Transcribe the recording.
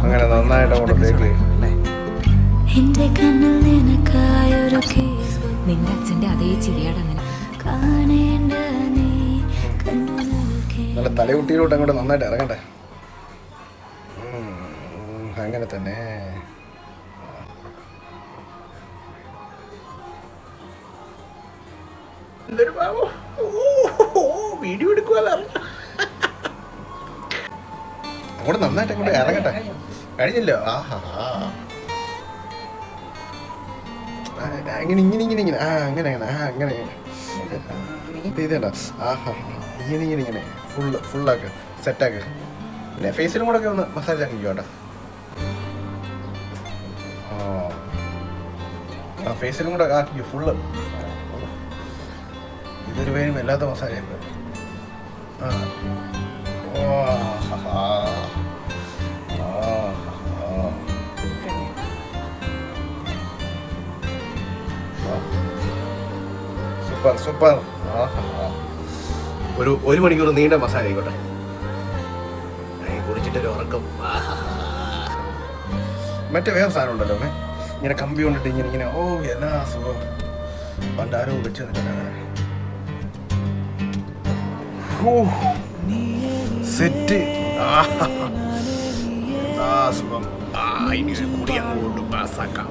അങ്ങനെ നന്നായിട്ട് നിന്റെ അച്ഛന്റെ അതേ ചിരിയാടാ നല്ല തലകുട്ടിയിലോട്ട് അങ്ങോട്ട് നന്നായിട്ട് ഇറങ്ങട്ടെ. അങ്ങനെ തന്നെ. എന്തൊരു പാവം. വീഡിയോ എടുക്കുവല്ലോ അങ്ങോട്ട് നന്നായിട്ട് അങ്ങോട്ട് ഇറങ്ങട്ടെ. കഴിഞ്ഞല്ലോ? ആഹാ അങ്ങനെ ഇങ്ങനെ ഇങ്ങനെ ഇങ്ങനെ ആ അങ്ങനെ അങ്ങനെ ആ അങ്ങനെ അങ്ങനെ ആഹാ ഇങ്ങനെ ഇങ്ങനെ ഇങ്ങനെ. ഫുള്ള് ഫുള്ളാക്ക് സെറ്റാക്ക് പിന്നെ ഫേസിലും കൂടെ ഒക്കെ ഒന്ന് മസാജ് ആക്കി കേട്ടോ ആ. ഫേസിലും കൂടെ ആക്കി ഫുള്ള് ഇതൊരു പേരും മസാജ് ആയിപ്പോ ആ. Super super. ഒരു ഒരു മണിക്കൂർ നീണ്ട മസാല ആയിക്കോട്ടെ കുടിച്ചിട്ടൊരു ഉറക്കം. മറ്റേ വേറെ സാധനം ഉണ്ടല്ലോ അമ്മേ ഇങ്ങനെ കമ്പി കൊണ്ടിട്ട് ഇങ്ങനെ ഇങ്ങനെ ഓ എന്നാ സുഖം. പണ്ട് ആരോ തന്നിട്ടുണ്ട് അങ്ങനെ. സെറ്റ്. എന്താ സുഖം. ആ ഇനി കുടി അങ്ങോട്ട് പാസ്സാക്കാം.